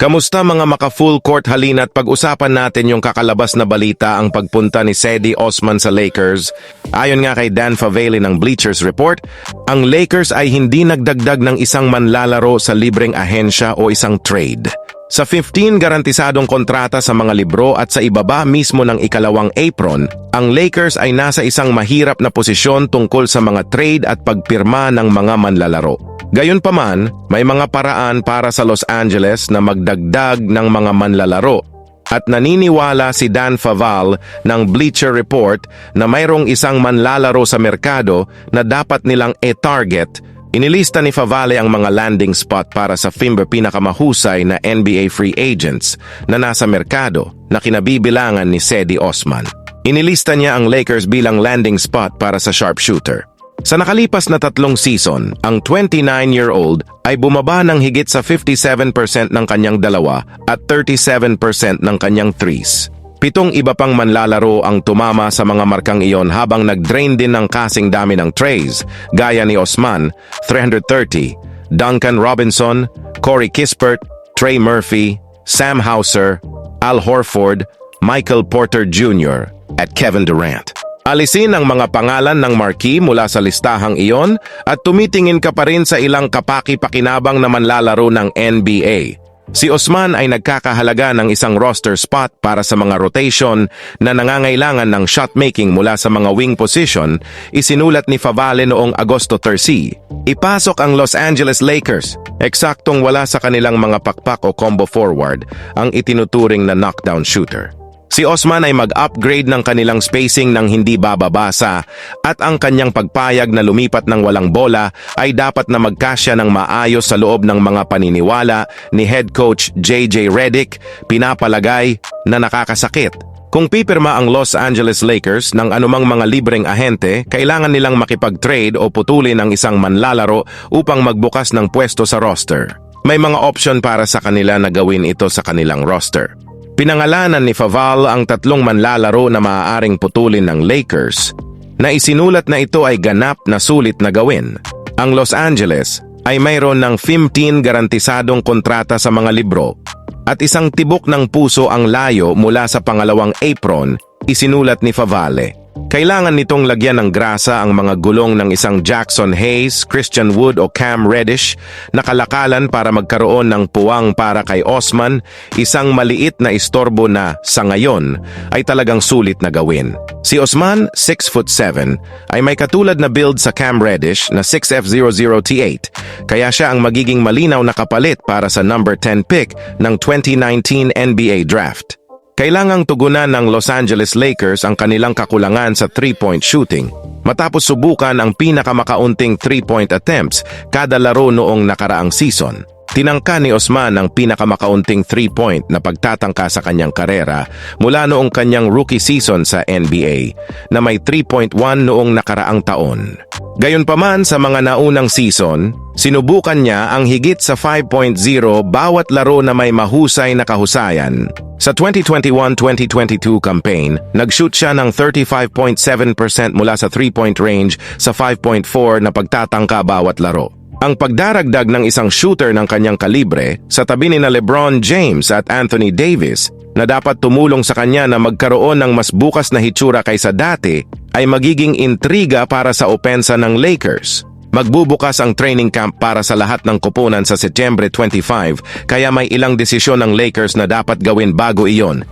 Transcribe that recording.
Kamusta mga maka-full court halina't pag-usapan natin yung kakalabas na balita ang pagpunta ni Sedi Osman sa Lakers. Ayon nga kay Dan Favale ng Bleachers Report, ang Lakers ay hindi nagdagdag ng isang manlalaro sa libreng ahensya o isang trade. Sa 15 garantisadong kontrata sa mga libro at sa ibaba mismo ng ikalawang apron, ang Lakers ay nasa isang mahirap na posisyon tungkol sa mga trade at pagpirma ng mga manlalaro. Gayunpaman, may mga paraan para sa Los Angeles na magdagdag ng mga manlalaro at naniniwala si Dan Faval ng Bleacher Report na mayroong isang manlalaro sa merkado na dapat nilang e-target. Inilista ni Favale ang mga landing spot para sa Fimber pinakamahusay na NBA free agents na nasa merkado na kinabibilangan ni Sedi Osman. Inilista niya ang Lakers bilang landing spot para sa sharpshooter. Sa nakalipas na tatlong season, ang 29-year-old ay bumaba ng higit sa 57% ng kanyang dalawa at 37% ng kanyang threes. Pitong iba pang manlalaro ang tumama sa mga markang iyon habang nag-drain din ng kasing dami ng trays, gaya ni Osman, 330, Duncan Robinson, Corey Kispert, Trey Murphy, Sam Hauser, Al Horford, Michael Porter Jr. at Kevin Durant. Alisin ang mga pangalan ng marquee mula sa listahang iyon at tumitingin ka pa rin sa ilang kapaki-pakinabang na manlalaro ng NBA. Si Osman ay nagkakahalaga ng isang roster spot para sa mga rotation na nangangailangan ng shot-making mula sa mga wing position, isinulat ni Favale noong Agosto 30. Ipasok ang Los Angeles Lakers, eksaktong wala sa kanilang mga pakpak o combo forward, ang itinuturing na knockdown shooter. Si Osman ay mag-upgrade ng kanilang spacing ng hindi bababasa at ang kanyang pagpayag na lumipat ng walang bola ay dapat na magkasya ng maayos sa loob ng mga paniniwala ni head coach JJ Redick, pinapalagay na nakakasakit. Kung pipirma ang Los Angeles Lakers ng anumang mga libreng ahente, kailangan nilang makipag-trade o putulin ang isang manlalaro upang magbukas ng pwesto sa roster. May mga option para sa kanila na gawin ito sa kanilang roster. Pinangalanan ni Faval ang tatlong manlalaro na maaaring putulin ng Lakers na isinulat na ito ay ganap na sulit na gawin. Ang Los Angeles ay mayroon ng 15 garantisadong kontrata sa mga libro at isang tibok ng puso ang layo mula sa pangalawang apron, isinulat ni Favale. Kailangan nitong lagyan ng grasa ang mga gulong ng isang Jackson Hayes, Christian Wood o Cam Reddish na kalakalan para magkaroon ng puwang para kay Osman, isang maliit na istorbo na, sa ngayon, ay talagang sulit na gawin. Si Osman, 6'7", ay may katulad na build sa Cam Reddish na 6F00T8, kaya siya ang magiging malinaw na kapalit para sa number 10 pick ng 2019 NBA Draft. Kailangang tugunan ng Los Angeles Lakers ang kanilang kakulangan sa three-point shooting matapos subukan ang pinakamakaunting three-point attempts kada laro noong nakaraang season. Tinangka ni Osman ang pinakamakaunting three-point na pagtatangka sa kanyang karera mula noong kanyang rookie season sa NBA na may 3.1 noong nakaraang taon. Gayunpaman sa mga naunang season, sinubukan niya ang higit sa 5.0 bawat laro na may mahusay na kahusayan. Sa 2021-2022 campaign, nag-shoot siya ng 35.7% mula sa 3-point range sa 5.4 na pagtatangka bawat laro. Ang pagdaragdag ng isang shooter ng kanyang kalibre sa tabi ni na Lebron James at Anthony Davis na dapat tumulong sa kanya na magkaroon ng mas bukas na hitsura kaysa dati ay magiging intriga para sa opensa ng Lakers. Magbubukas ang training camp para sa lahat ng kupunan sa Setyembre 25 kaya may ilang desisyon ng Lakers na dapat gawin bago iyon.